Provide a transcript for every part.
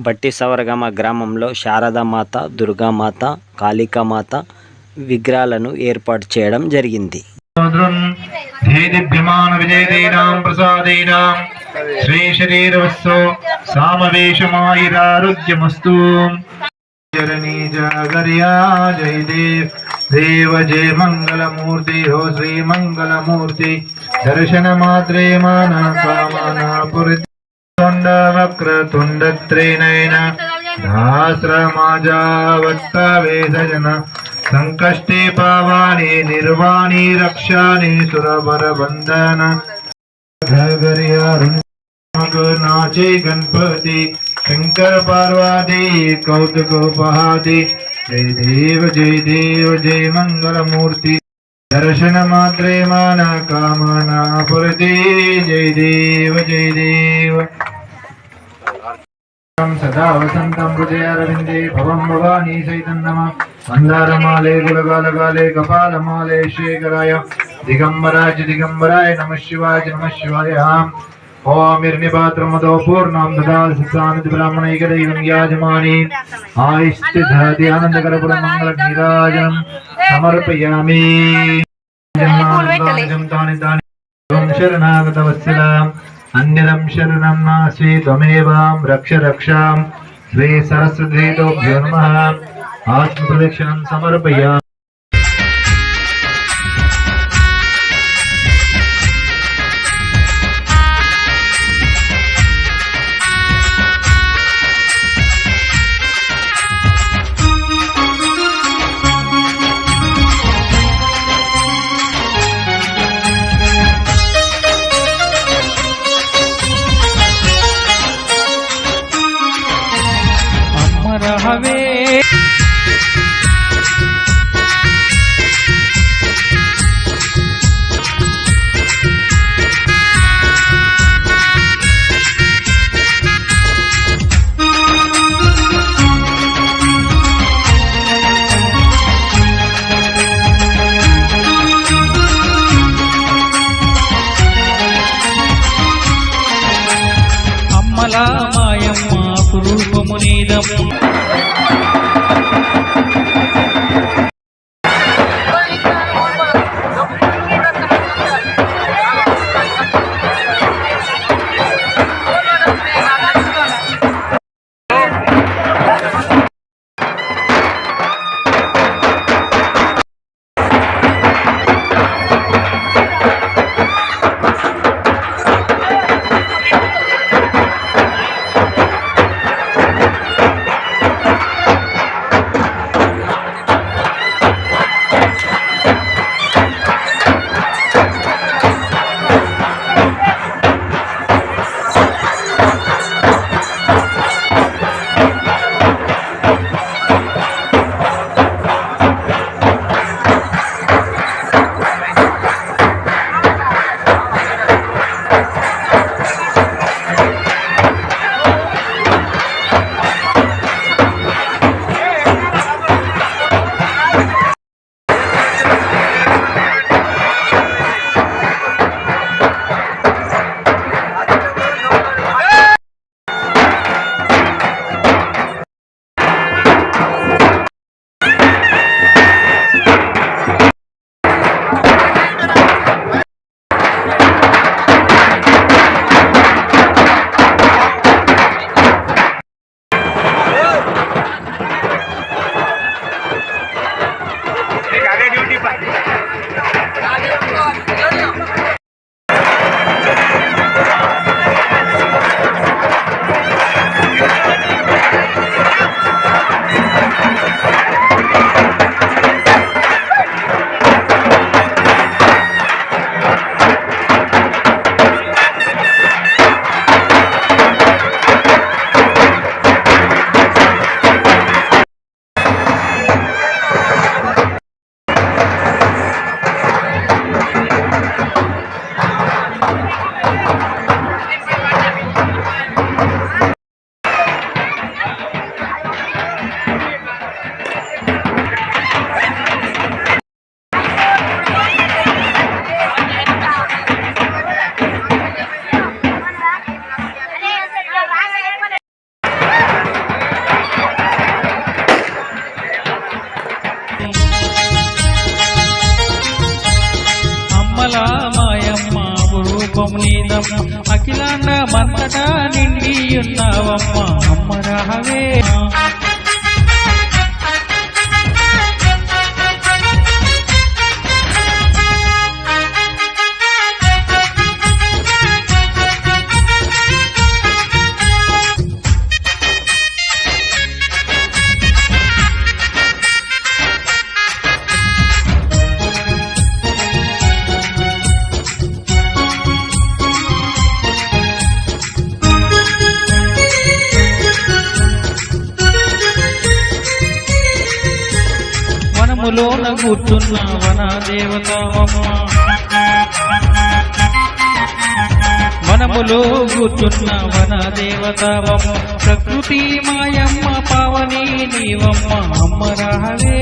బట్టి సవరగమ గ్రామంలో శారదామాత దుర్గామాత కాళికామాత విగ్రహాలను ఏర్పాటు చేయడం జరిగింది. శ్రీ విజయదీనాం సామవేశమాయిరారోగ్యమస్తు. జరణీ జాగర్యా జయ దేవ్ దేవ జయ మంగళమూర్తి హో శ్రీ మంగళమూర్తి దర్శన మాత్రే మాన కామనా పురి ण्डवक्रतुण्डत्रिनयन सहस्रमाजावत्तवेदजन सङ्कष्टे पावानि निर्वाणि रक्षाणि सुरवरवन्दन नाचे गणपति शङ्कर पार्वती कौतुकोपहादि जय देव जय देव जय मङ्गलमूर्ति दर्शनमात्रे माना कामना पुरते जय देव जय देव సదా వసంతం హృదయారవిందే భవం భవానీ సైతం నమ. మందారమాలే గులగాలగాలే కపాలమాలే శేఖరాయ. దిగంబరాజ దిగంబరాయ నమ శివాయ నమ శివాయ. ఓమిర్నిపాత్రమదో పూర్ణాం దదాసిద్ధానితి బ్రాహ్మణైకదైవం యాజమాని. ఆయుష్టిధాతి ఆనందకరపుర మంగళ నీరాజనం సమర్పయామి. శరణాగతవత్సలాం. అన్యదం శరణం నాస్వి త్వమేవాం రక్ష రక్షాం. శ్రీ సరస్వతీతోభ్యో నమ. ఆత్మప్రదక్షిణం సమర్పయామి. అమ్మలా మాయమ్మ రూపం నీదమ్మ అఖిలాండ మంతటా నిండి ఉన్నావమ్మ అమ్మ రహవే. వనములోన కూర్చున్న వన దేవతావమ్మ వనములో కూర్చున్న వన ప్రకృతి మాయమ్మ పావని నీవమ్మ అమ్మ రావే.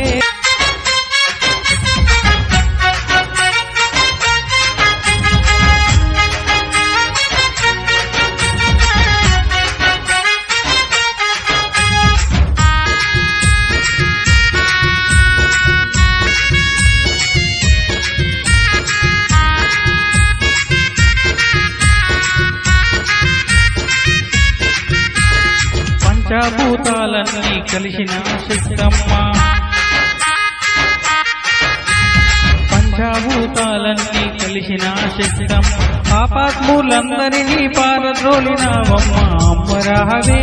నీ కలిసిన శక్తమ్మ పంచభూతాలన్నీ కలిసిన శక్తమ్మ పాపాత్ములందరినీ పారద్రోలినావమ్మ అమ్మరాహవే